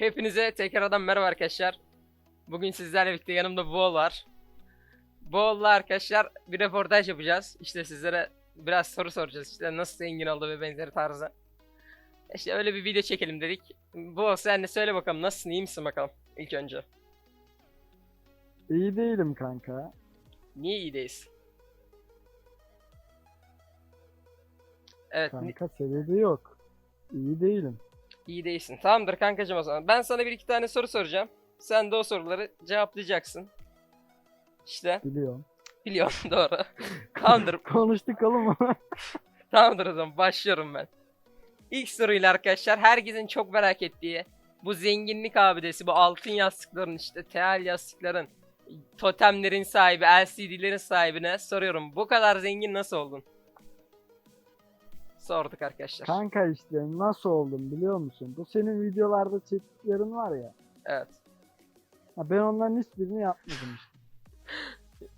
Hepinize tekrardan merhaba arkadaşlar. Bugün sizlerle birlikte yanımda Boğul var. Boğul'la arkadaşlar bir röportaj yapacağız. İşte sizlere biraz soru soracağız. İşte nasıl zengin oldu ve benzeri tarzı. İşte öyle bir video çekelim dedik. Boğul sen de söyle bakalım nasılsın iyi misin bakalım ilk önce. İyi değilim kanka. Niye iyi değilsin? Evet Kanka sebebi yok. İyi değilim. İyi değilsin. Tamamdır kankacım o zaman. Ben sana bir iki tane soru soracağım. Sen de o soruları cevaplayacaksın. İşte Biliyorum. biliyorum doğru. Tamamdır Konuştuk oğlum. Tamamdır o zaman başlıyorum ben. İlk soruyla arkadaşlar herkesin çok merak ettiği bu zenginlik abidesi bu altın yastıkların işte teal yastıkların totemlerin sahibi LCD'lerin sahibine soruyorum. Bu kadar zengin nasıl oldun? Sorduk arkadaşlar. kanka işte nasıl oldum biliyor musun? Bu senin videolarda çektiklerin var ya. Evet. Ha, ben onların hiçbirini yapmadım işte.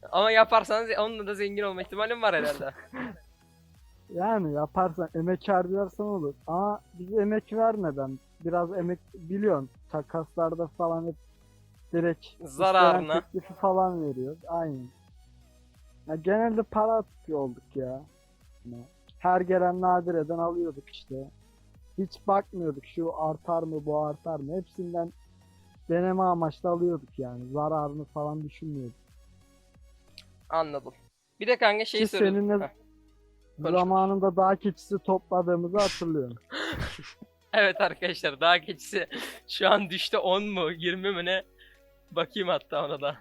Ama yaparsanız onunla da zengin olma ihtimalim var herhalde. Yani yaparsan emek harcarsan olur. Ama biz emek vermeden biraz emek biliyorsun. Takaslarda falan hep direkt Zararına. teklifi falan veriyor. Aynen. Ya genelde para atıp olduk ya. Yani her gelen nadireden alıyorduk işte. Hiç bakmıyorduk şu artar mı bu artar mı. Hepsinden deneme amaçlı alıyorduk yani. Zararını falan düşünmüyorduk. Anladım. Bir de kanka şey söyleyeyim. seninle Heh. Zamanında dağ keçisi topladığımızı hatırlıyorum. Evet arkadaşlar daha keçisi şu an düştü 10 mu 20 mi ne? Bakayım hatta ona da.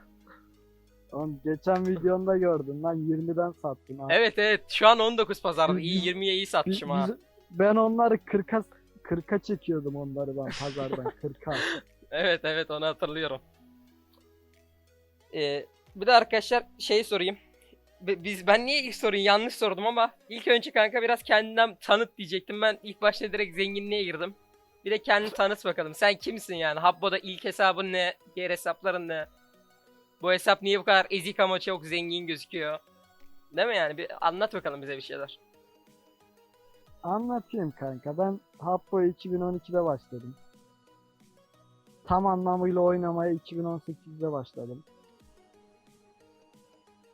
Oğlum geçen videonda gördüm lan 20'den sattın ha. Evet evet şu an 19 pazarda. İyi 20'ye iyi satmışım ha. biz- ben onları 40'a 40'a çekiyordum onları ben pazardan 40'a. Evet evet onu hatırlıyorum. Ee, bir de arkadaşlar şey sorayım. Bi- Biz ben niye ilk soruyu yanlış sordum ama ilk önce kanka biraz kendinden tanıt diyecektim. Ben ilk başta direkt zenginliğe girdim. Bir de kendini tanıt bakalım. Sen kimsin yani? Habbo'da ilk hesabın ne? Diğer hesapların ne? Bu hesap niye bu kadar ezik ama çok zengin gözüküyor? Değil mi yani? Bir anlat bakalım bize bir şeyler. Anlatayım kanka ben Habbo'ya 2012'de başladım. Tam anlamıyla oynamaya 2018'de başladım.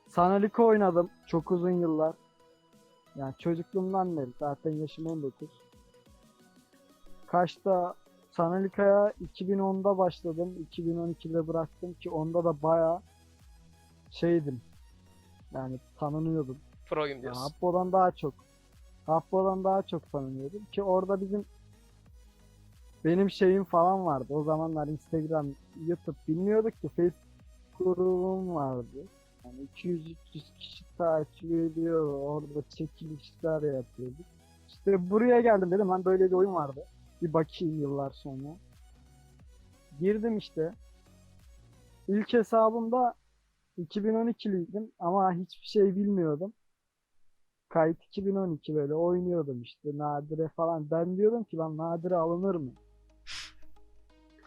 Sanaliko oynadım çok uzun yıllar. Yani çocukluğumdan beri zaten yaşım 19. Kaçta Sanalika'ya 2010'da başladım. 2012'de bıraktım ki onda da baya şeydim. Yani tanınıyordum. Pro'yum diyorsun. Habbo'dan daha çok. Habbo'dan daha çok tanınıyordum ki orada bizim benim şeyim falan vardı. O zamanlar Instagram, YouTube bilmiyorduk ki Facebook grubum vardı. Yani 200-300 kişi takip ediyor. Orada çekilişler yapıyorduk. İşte buraya geldim dedim lan böyle bir oyun vardı. Bir bakayım yıllar sonra. Girdim işte. İlk hesabımda 2012'liydim ama hiçbir şey bilmiyordum. Kayıt 2012 böyle oynuyordum işte Nadire falan. Ben diyordum ki lan Nadire alınır mı?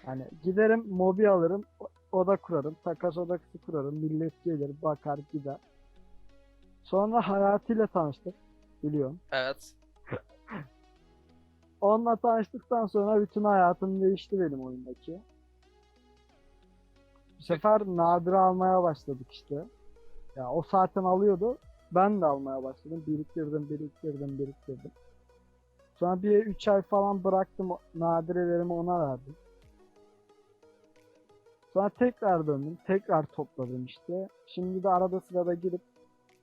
Hani giderim mobi alırım, oda kurarım, takas odası kurarım, millet gelir bakar gider. Sonra Hayati ile tanıştık biliyorum. Evet. Onunla tanıştıktan sonra bütün hayatım değişti benim oyundaki. Bu sefer Nadire almaya başladık işte. Ya o zaten alıyordu. Ben de almaya başladım. Biriktirdim, biriktirdim, biriktirdim. Sonra bir 3 ay falan bıraktım. Nadirelerimi ona verdim. Sonra tekrar döndüm. Tekrar topladım işte. Şimdi de arada sırada girip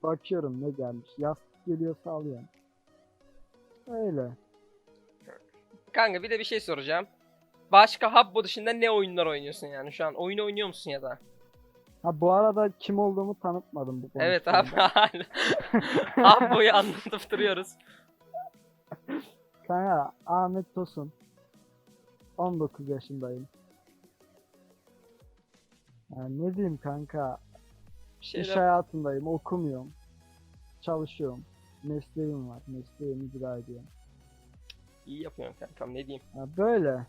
bakıyorum ne gelmiş. Yastık geliyorsa alıyorum. Öyle. Kanka bir de bir şey soracağım. Başka Habbo dışında ne oyunlar oynuyorsun yani şu an? Oyun oynuyor musun ya da? Ha bu arada kim olduğumu tanıtmadım bu Evet abi hala. Habbo'yu anlatıp duruyoruz. Kanka Ahmet Tosun. 19 yaşındayım. Yani ne diyeyim kanka? Bir İş şeyler... hayatındayım, okumuyorum. Çalışıyorum. Mesleğim var. Mesleğimi icra ediyorum. İyi yapıyorum kankam ne diyeyim. Ya böyle.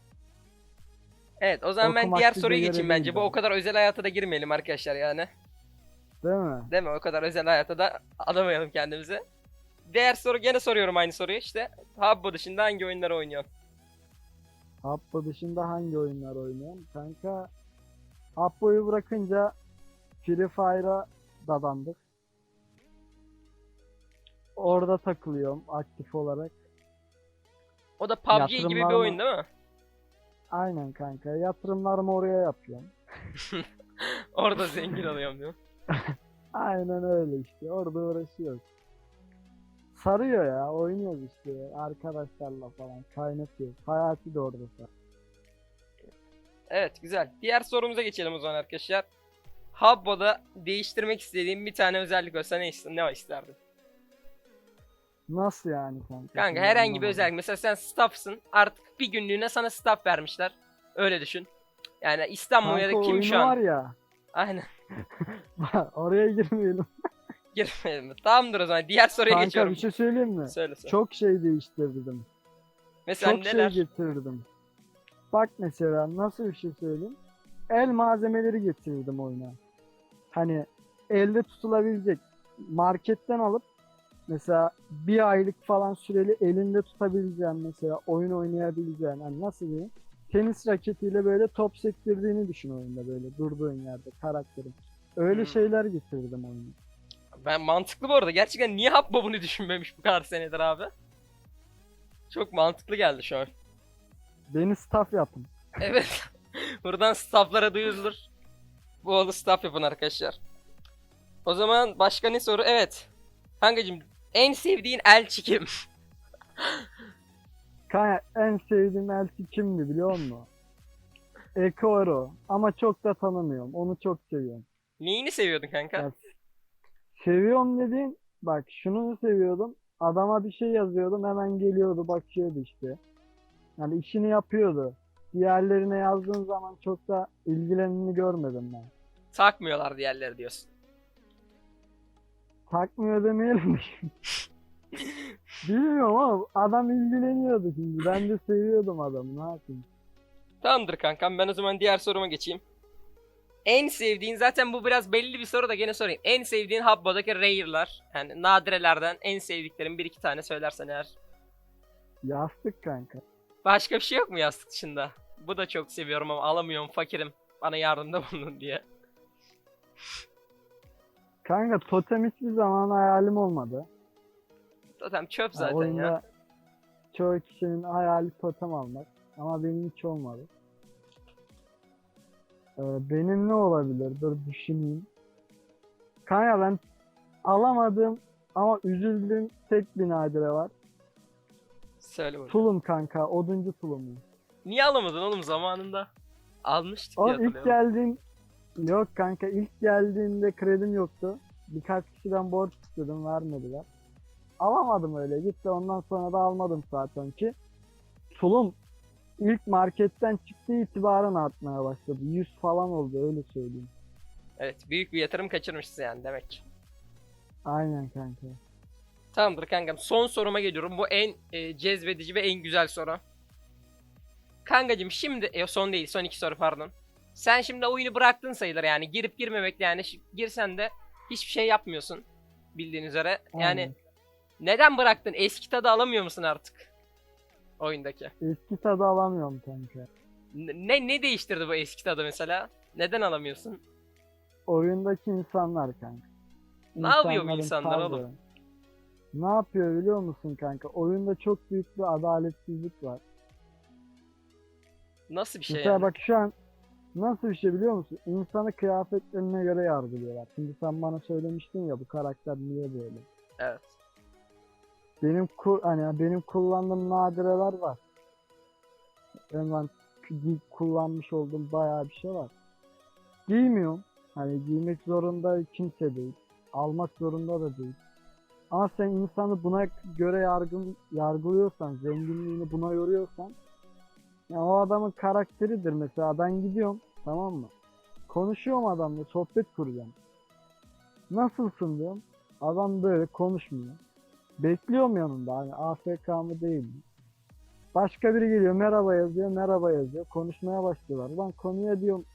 Evet o zaman ben Okumak diğer bize soruya göre geçeyim bence. değil Bu o yani. kadar özel hayata da girmeyelim arkadaşlar yani. Değil mi? Değil mi? O kadar özel hayata da adamayalım kendimizi. Diğer soru gene soruyorum aynı soruyu işte. Habbo dışında hangi oyunları oynuyorsun? Habbo dışında hangi oyunlar oynuyorum? Kanka Habbo'yu bırakınca Free Fire'a dadandık. Orada takılıyorum aktif olarak. O da PUBG gibi bir oyun değil mi? Aynen kanka. Yatırımlarımı oraya yapıyorum. Orada zengin oluyorum diyor. Aynen öyle işte. Orada uğraşıyoruz. Sarıyor ya. Oynuyoruz işte. Arkadaşlarla falan. Kaynatıyoruz. Hayati de orada. Evet güzel. Diğer sorumuza geçelim o zaman arkadaşlar. Habbo'da değiştirmek istediğin bir tane özellik olsa ne, ne isterdin? Nasıl yani kanka? Kanka herhangi bir özellik. Mesela sen staff'sın. Artık bir günlüğüne sana staff vermişler. Öyle düşün. Yani İstanbul ya da kim şu an? var ya. Aynen. oraya girmeyelim. Girmeyelim mi? Tamamdır o zaman. Diğer soruya Kanka geçiyorum. bir şey söyleyeyim mi? Söyle söyle. Çok şey değiştirdim. Mesela Çok neler? şey getirdim. Bak mesela nasıl bir şey söyleyeyim. El malzemeleri getirdim oyuna. Hani elde tutulabilecek marketten alıp mesela bir aylık falan süreli elinde tutabileceğin mesela oyun oynayabileceğin hani nasıl diyeyim tenis raketiyle böyle top sektirdiğini düşün oyunda böyle durduğun yerde karakterin. Öyle Hmm. şeyler getirdim oyuna. Ben mantıklı bu arada. Gerçekten niye Habbo bunu düşünmemiş bu kadar senedir abi? Çok mantıklı geldi şu an. Beni staff yapın. Evet. Buradan stafflara duyurulur. Bu oğlu staff yapın arkadaşlar. O zaman başka ne soru? Evet. Kankacım en sevdiğin elçi kim? Kanka en sevdiğim elçi kimdi biliyor musun? Ekoro. Ama çok da tanımıyorum. Onu çok seviyorum. Neyini seviyordun kanka? Ya, seviyorum dediğin bak şunu seviyordum. Adama bir şey yazıyordum hemen geliyordu bakıyordu işte. Yani işini yapıyordu. Diğerlerine yazdığın zaman çok da ilgilenini görmedim ben. Takmıyorlar diğerleri diyorsun. Takmıyor demeyelim. Bilmiyorum ama adam ilgileniyordu şimdi. Ben de seviyordum adamı ne yapayım. Tamamdır kankam ben o zaman diğer soruma geçeyim. En sevdiğin zaten bu biraz belli bir soru da gene sorayım. En sevdiğin Habbo'daki Rare'lar. Yani nadirelerden en sevdiklerin bir iki tane söylersen eğer. Yastık kanka. Başka bir şey yok mu yastık dışında? Bu da çok seviyorum ama alamıyorum fakirim. Bana yardımda bulunun diye. Kanka totem hiçbir zaman hayalim olmadı. Zaten çöp zaten oyunda ya. çoğu kişinin hayali totem almak. Ama benim hiç olmadı. Ee, benim ne olabilir? Dur düşüneyim. Kanka ben alamadığım ama üzüldüğüm tek bir nadire var. Söyle bakalım. Tulum kanka. Oduncu tulumu. Niye alamadın oğlum zamanında? Almıştık Oğlum ilk hatırlıyorum. geldiğim yok kanka ilk geldiğimde kredim yoktu. Birkaç kişiden borç istedim vermediler. Alamadım öyle gitti ondan sonra da almadım zaten ki. Tulum ilk marketten çıktığı itibaren artmaya başladı. 100 falan oldu öyle söyleyeyim. Evet büyük bir yatırım kaçırmışsın yani demek. Aynen kanka. Tamamdır kankam. Son soruma geliyorum. Bu en e, cezbedici ve en güzel soru. Kankacım şimdi e, son değil son iki soru pardon. Sen şimdi oyunu bıraktın sayılır yani girip girmemekle yani girsen de hiçbir şey yapmıyorsun bildiğin üzere. Yani Aynen. neden bıraktın? Eski tadı alamıyor musun artık? Oyundaki. Eski tadı alamıyorum kanka. Ne ne değiştirdi bu eski tadı mesela? Neden alamıyorsun? Oyundaki insanlar kanka. Ne yapıyor bu insanlar oğlum? tavrı. Ne yapıyor biliyor musun kanka? Oyunda çok büyük bir adaletsizlik var. Nasıl bir şey Mesela yani? bak şu an nasıl bir şey biliyor musun? İnsanı kıyafetlerine göre yargılıyorlar. Şimdi sen bana söylemiştin ya bu karakter niye böyle? Evet. Benim ku hani benim kullandığım nadireler var. Ben, kullanmış olduğum bayağı bir şey var. Giymiyorum. Hani giymek zorunda kimse değil. Almak zorunda da değil. Ama sen insanı buna göre yargı, yargılıyorsan, zenginliğini buna yoruyorsan ya o adamın karakteridir mesela. Ben gidiyorum tamam mı? Konuşuyorum adamla, sohbet kuracağım. Nasılsın diyorum. Adam böyle konuşmuyor. Bekliyorum yanında hani AFK mı değil mi? Başka biri geliyor merhaba yazıyor merhaba yazıyor konuşmaya başlıyorlar. Ben konuya diyorum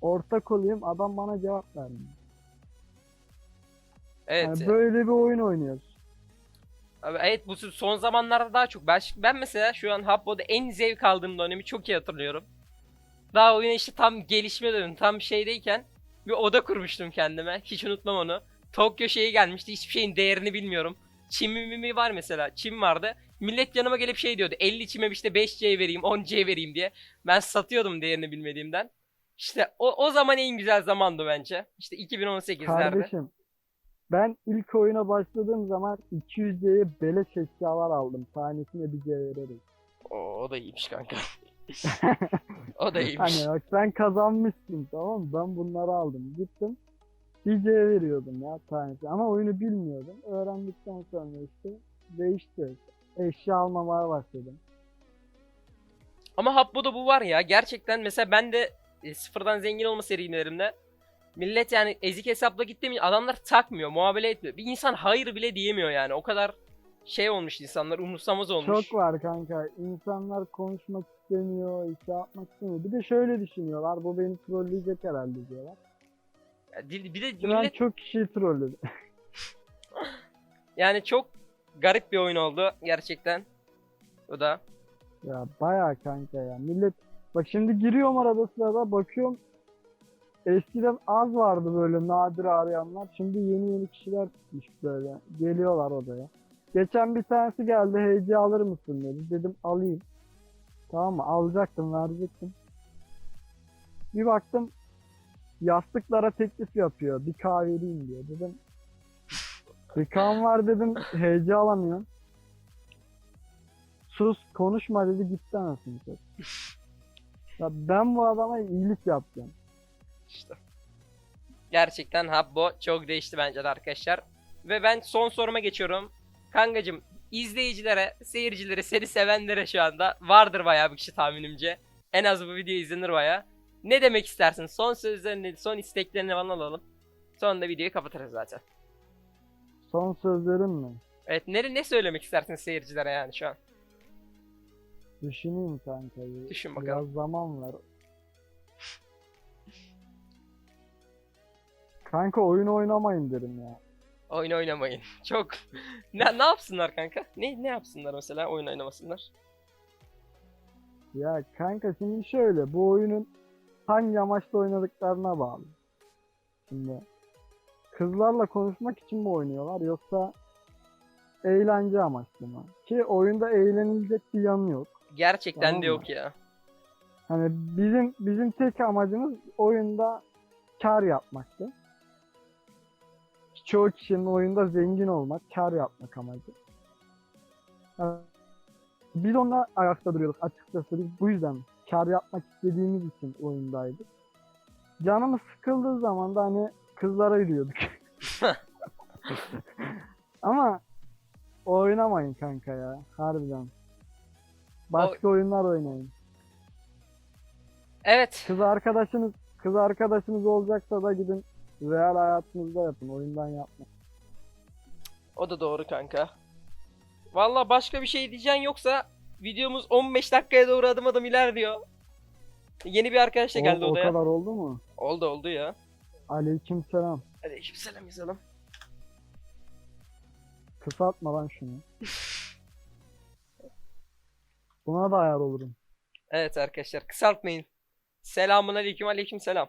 ortak olayım adam bana cevap vermiyor. Evet. Yani böyle bir oyun oynuyoruz. Abi evet bu son zamanlarda daha çok. Ben, ben mesela şu an Habbo'da en zevk aldığım dönemi çok iyi hatırlıyorum. Daha oyuna işte tam gelişme dönemi, tam şeydeyken bir oda kurmuştum kendime. Hiç unutmam onu. Tokyo şeyi gelmişti. Hiçbir şeyin değerini bilmiyorum. Çim mi mi var mesela. Çim vardı. Millet yanıma gelip şey diyordu. 50 çime işte 5C vereyim, 10C vereyim diye. Ben satıyordum değerini bilmediğimden. İşte o, o zaman en güzel zamandı bence. İşte 2018'lerde. Kardeşim ben ilk oyuna başladığım zaman 200C'ye beleş eşyalar aldım. Tanesine bir C vererek. O, o da iyiymiş kanka. o da iyiymiş. Hani bak sen kazanmışsın tamam mı? Ben bunları aldım. Gittim. C veriyordum ya tanesi. Ama oyunu bilmiyordum. Öğrendikten sonra işte değişti. Eşya almamaya başladım. Ama Habbo'da bu var ya. Gerçekten mesela ben de e, sıfırdan zengin olma serilerimde millet yani ezik hesapla gittiğim için adamlar takmıyor, muamele etmiyor. Bir insan hayır bile diyemiyor yani. O kadar şey olmuş insanlar, umursamaz olmuş. Çok var kanka. İnsanlar konuşmak istemiyor, şey yapmak istemiyor. Bir de şöyle düşünüyorlar. Bu beni trolleyecek herhalde diyorlar. Ya dil- Bir de Ben millet çok kişiyi trolledim. yani çok garip bir oyun oldu gerçekten. O da. Ya bayağı kanka ya. Millet bak şimdi giriyorum arada sırada bakıyorum. Eskiden az vardı böyle nadir arayanlar. Şimdi yeni yeni kişiler çıkmış böyle. Geliyorlar odaya. Geçen bir tanesi geldi. HC alır mısın dedi. Dedim alayım. Tamam mı? Alacaktım, verecektim. Bir baktım yastıklara teklif yapıyor. Bir kahve vereyim diyor. Dedim kahvem var dedim. HC alamıyorum. Sus konuşma dedi gitti anasını. Ya ben bu adama iyilik yapacağım. İşte. Gerçekten Habbo çok değişti bence de arkadaşlar. Ve ben son soruma geçiyorum. Kankacım izleyicilere, seyircilere, seni sevenlere şu anda vardır bayağı bir kişi tahminimce. En az bu video izlenir bayağı. Ne demek istersin? Son sözlerini, son isteklerini falan alalım. Sonra da videoyu kapatırız zaten. Son sözlerim mi? Evet ne, ne söylemek istersin seyircilere yani şu an? Düşüneyim kanka. bir- Düşün bakalım. Biraz zaman ver. Kanka oyun oynamayın derim ya. Oyun oynamayın. Çok. ne, ne yapsınlar kanka? Ne ne yapsınlar mesela oyun oynamasınlar? Ya kanka şimdi şöyle bu oyunun hangi amaçla oynadıklarına bağlı. Şimdi kızlarla konuşmak için mi oynuyorlar yoksa eğlence amaçlı mı? Ki oyunda eğlenilecek bir yanı yok. Gerçekten Tamam de yok ya. Hani bizim bizim tek amacımız oyunda kar yapmaktı. Çoğu kişinin oyunda zengin olmak, kar yapmak amacı. Yani Biz onunla ayakta duruyorduk açıkçası. Biz bu yüzden kar yapmak istediğimiz için oyundaydık. Canımız sıkıldığı zaman da hani kızlara yürüyorduk. Ama oynamayın kanka ya. Harbiden. Başka oyunlar oynayın. Evet. Kız arkadaşınız kız arkadaşınız olacaksa da gidin real hayatınızda yapın. Oyundan yapma. O da doğru kanka. Valla başka bir şey diyeceğin yoksa videomuz 15 dakikaya doğru adım adım ilerliyor. Yeni bir arkadaş da O, geldi o odaya. kadar oldu mu? Oldu oldu ya. Aleykümselam. Aleykümselam yazalım. Kısaltma lan şunu. Buna da ayar olurum. Evet arkadaşlar kısaltmayın. Selamun aleyküm aleyküm selam.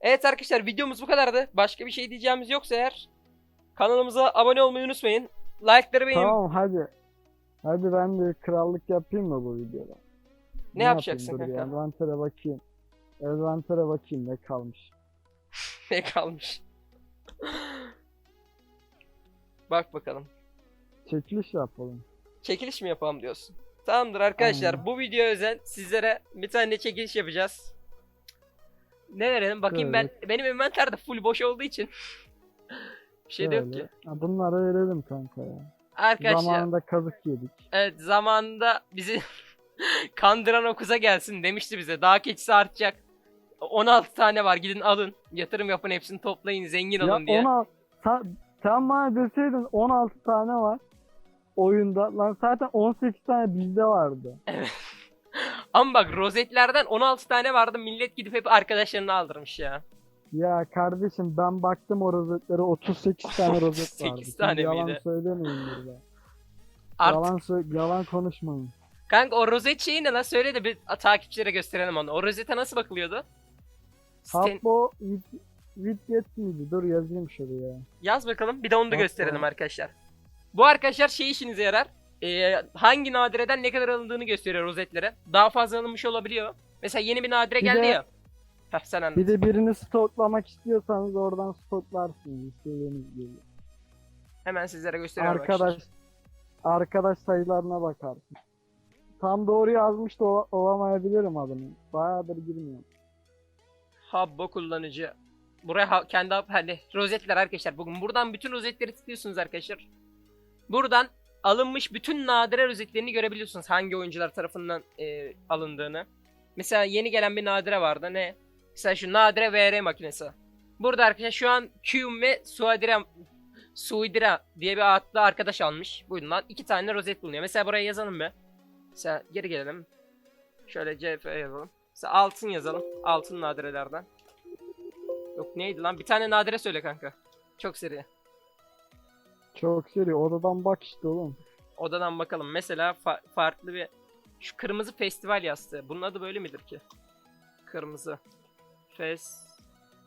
Evet arkadaşlar videomuz bu kadardı. Başka bir şey diyeceğimiz yoksa eğer kanalımıza abone olmayı unutmayın. Like'ları beğenin. Tamam hadi. Hadi ben de krallık yapayım mı bu videoda? Ne yapacaksın? Dur bir kanka? Envantere bakayım. Envantere bakayım ne kalmış. ne kalmış? Bak bakalım. Çekiliş yapalım. Çekiliş mi yapalım diyorsun? Tamamdır arkadaşlar. Aynen. Bu video özel sizlere bir tane çekiliş yapacağız. Ne verelim? Bakayım ben benim envanter de full boş olduğu için bir şey de yok Şöyle. ki. Ha, bunları verelim kanka ya. Arkadaşlar Zamanında kazık yedik. evet zamanında bizi kandıran o kıza gelsin demişti bize. Daha keçisi artacak. 16 tane var gidin alın. Yatırım yapın hepsini toplayın zengin Ya olun diye. 16 sen, sen bana deseydin 16 tane var oyunda. Lan zaten 18 tane bizde vardı. Ama bak rozetlerden 16 tane vardı millet gidip hep arkadaşlarını aldırmış ya. Ya kardeşim ben baktım o rozetlere 38 tane rozet vardı. 38 Şimdi tane yalan miydi? söylemeyin burada. Artık Yalan, sö- yalan konuşmayın. kanka o rozet şeyi ne lan söyle de bir takipçilere gösterelim onu. O rozete nasıl bakılıyordu? Habbo Wid- Widget miydi? Dur yazayım şuraya. Yaz bakalım bir de onu da gösterelim arkadaşlar. Bu arkadaşlar şey işinize yarar. Ee, hangi nadireden ne kadar alındığını gösteriyor rozetlere. Daha fazla alınmış olabiliyor. Mesela yeni bir nadire Bir geldi de- ya. Heh sen anlat. Bir de birini stoklamak istiyorsanız oradan stoklarsınız. İstediğiniz gibi. Hemen sizlere gösteriyorum. Arkadaş arkadaş sayılarına bakarsın. Tam doğru yazmış da ola- olamayabilirim adını. Bayağıdır girmiyorum. Habbo kullanıcı. Buraya ha- kendi hani rozetler arkadaşlar. Bugün buradan bütün rozetleri tıklıyorsunuz arkadaşlar. Buradan alınmış bütün nadire rozetlerini görebiliyorsunuz. Hangi oyuncular tarafından e, alındığını. Mesela yeni gelen bir nadire vardı. Ne? Mesela şu nadire VR makinesi. Burada arkadaşlar şu an Qum ve Suadira Suidira diye bir adlı arkadaş almış. Bundan iki tane rozet bulunuyor. Mesela buraya yazalım be. Mesela geri gelelim. Şöyle CF yazalım. Mesela altın yazalım. Altın nadirelerden. Yok neydi lan? Bir tane nadire söyle kanka. Çok seri. Çok seri. Odadan bak işte oğlum. Odadan bakalım. Mesela fa- farklı bir... Şu kırmızı festival yastığı. Bunun adı böyle midir ki? Kırmızı. Fes...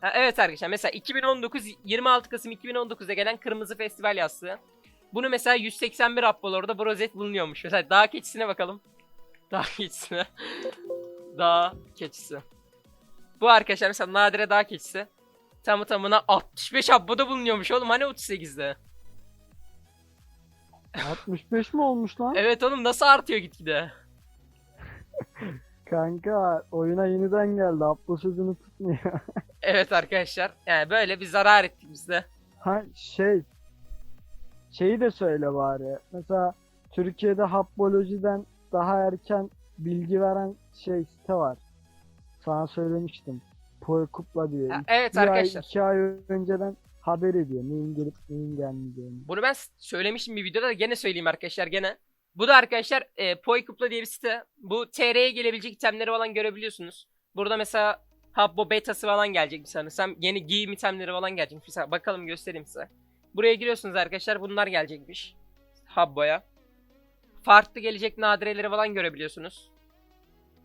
Ha, evet arkadaşlar mesela 2019 26 Kasım 2019'da gelen kırmızı festival yastığı. Bunu mesela 181 Apollo'da bu rozet bulunuyormuş. Mesela dağ keçisine bakalım. Dağ keçisine. dağ keçisi. Bu arkadaşlar mesela nadire dağ keçisi. Tamı tamına 65 abboda bulunuyormuş oğlum hani 38'de. 65 mi olmuş lan? Evet oğlum nasıl artıyor gitgide. Kanka oyuna yeniden geldi. Abla sözünü tutmuyor. Evet arkadaşlar. Yani böyle bir zarar ettik biz de. ha şey. Şeyi de söyle bari. Mesela Türkiye'de Hapbolojiden daha erken bilgi veren şey site var. Sana söylemiştim. Poekupla diye. Ha, evet ay, arkadaşlar. iki ay önceden haber ediyor. Neyin gelip neyin gelmeyeceğini. Bunu ben söylemiştim bir videoda da gene söyleyeyim arkadaşlar gene. Bu da arkadaşlar e, Poikupla diye bir site. Bu TR'ye gelebilecek itemleri falan görebiliyorsunuz. Burada mesela Habbo betası falan gelecek sanırsam. Yeni giyim itemleri falan gelecek. Mesela bakalım göstereyim size. Buraya giriyorsunuz arkadaşlar. Bunlar gelecekmiş. Habbo'ya. Farklı gelecek nadireleri falan görebiliyorsunuz.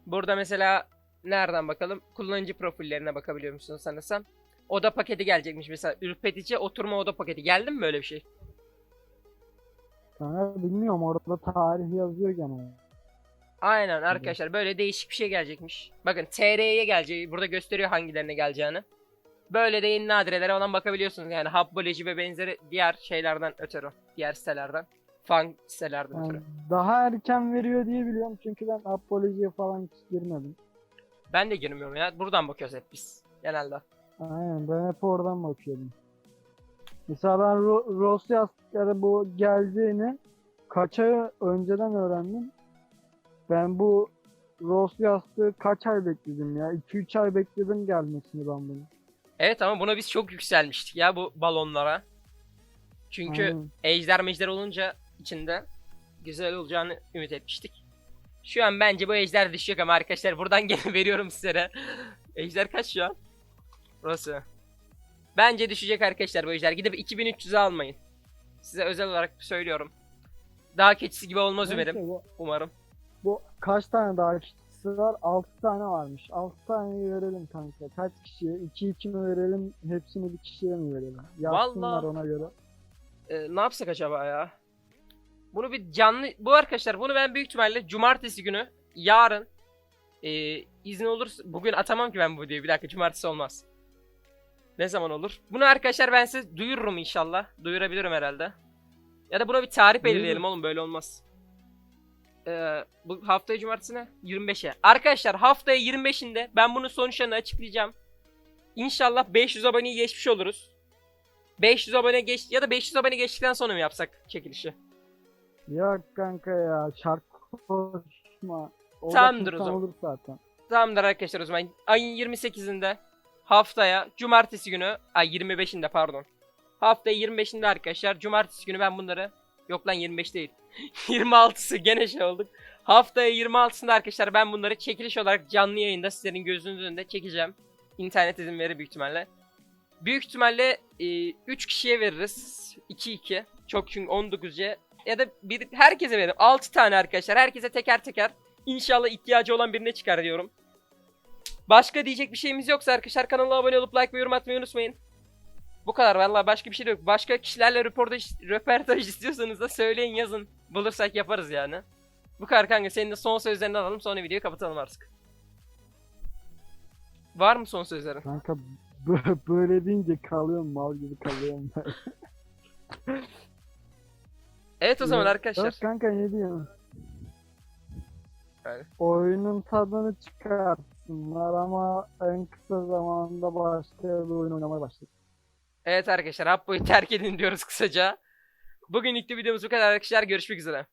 Burada mesela nereden bakalım? Kullanıcı profillerine bakabiliyor musunuz sanırsam? Oda paketi gelecekmiş mesela. Ürpetici oturma oda paketi. Geldi mi böyle bir şey? Kanka bilmiyorum orada tarih yazıyor gene. Aynen arkadaşlar böyle değişik bir şey gelecekmiş. Bakın TR'ye geleceği burada gösteriyor hangilerine geleceğini. Böyle de yeni nadirelere falan bakabiliyorsunuz yani Habboloji ve benzeri diğer şeylerden ötürü. Diğer sitelerden. Fan sitelerden Yani ötürü. daha erken veriyor diye biliyorum çünkü ben apolojiye falan hiç girmedim. Ben de girmiyorum ya. Buradan bakıyoruz hep biz. Genelde. Aynen ben hep oradan bakıyordum. Mesela ben Ro- Ross yastıkları bu geleceğini kaç ay önceden öğrendim. Ben bu Ross yastığı kaç ay bekledim ya? 2-3 ay bekledim gelmesini ben bunu. Evet ama buna biz çok yükselmiştik ya bu balonlara. Çünkü Aynen. ejder mejder olunca içinde güzel olacağını ümit etmiştik. Şu an bence bu ejder düşecek ama arkadaşlar buradan gene veriyorum size. de. Ejder kaç şu an? Burası. Bence düşecek arkadaşlar bu ejder. Gidip 2300'e almayın. Size özel olarak söylüyorum. Daha keçisi gibi olmaz Neyse, umarım. bu, Umarım. bu kaç tane daha kişisi var? 6 tane varmış. 6 taneyi verelim kanka. Kaç kişiye? 2-2 mi verelim? Hepsini bir kişiye mi verelim? Yazsınlar Vallahi- ona göre. Ee, ne yapsak acaba ya? Bunu bir canlı... Bu arkadaşlar bunu ben büyük ihtimalle cumartesi günü yarın e, izin olursa... Bugün atamam ki ben bu videoyu. Bir dakika cumartesi olmaz. Ne zaman olur? Bunu arkadaşlar ben size duyururum inşallah. Duyurabilirim herhalde. Ya da buna bir tarih belirleyelim oğlum böyle olmaz. Ee, bu haftaya cumartesi ne? 25'e. Arkadaşlar haftaya 25'inde ben bunun sonuçlarını açıklayacağım. İnşallah 500 aboneyi geçmiş oluruz. 500 abone geç ya da 500 abone geçtikten sonra mı yapsak çekilişi? Yok kanka ya şarkı koşma. O Tamamdır o zaman. olur zaten. Tamamdır arkadaşlar o zaman ayın 28'inde haftaya cumartesi günü ay 25'inde pardon. Haftaya 25'inde arkadaşlar cumartesi günü ben bunları yok lan 25 değil. 26'sı gene şey olduk. Haftaya 26'sında arkadaşlar ben bunları çekiliş olarak canlı yayında sizlerin gözünüzün önünde çekeceğim. İnternet izin verir büyük ihtimalle. Büyük ihtimalle 3 kişiye veririz. 2-2. Çok çünkü 19'ya. Ya da bir, herkese verelim. 6 tane arkadaşlar. Herkese teker teker. İnşallah ihtiyacı olan birine çıkar diyorum. Başka diyecek bir şeyimiz yoksa arkadaşlar kanala abone olup like ve yorum atmayı unutmayın. Bu kadar vallahi başka bir şey de yok. Başka kişilerle röportaj, röportaj istiyorsanız da söyleyin yazın. Bulursak yaparız yani. Bu kadar kanka senin de son sözlerini alalım sonra videoyu kapatalım artık. Var mı son sözlerin? Kanka bö- böyle deyince kalıyorum mal gibi kalıyorum. Evet o zaman arkadaşlar. Yok kanka ne diyorsun? Yani. Oyunun tadını çıkarsınlar ama en kısa zamanda başka bir oyun oynamaya başladık. Evet arkadaşlar Habbo'yu terk edin diyoruz kısaca. Bugünlük de videomuz bu kadar arkadaşlar. Görüşmek üzere.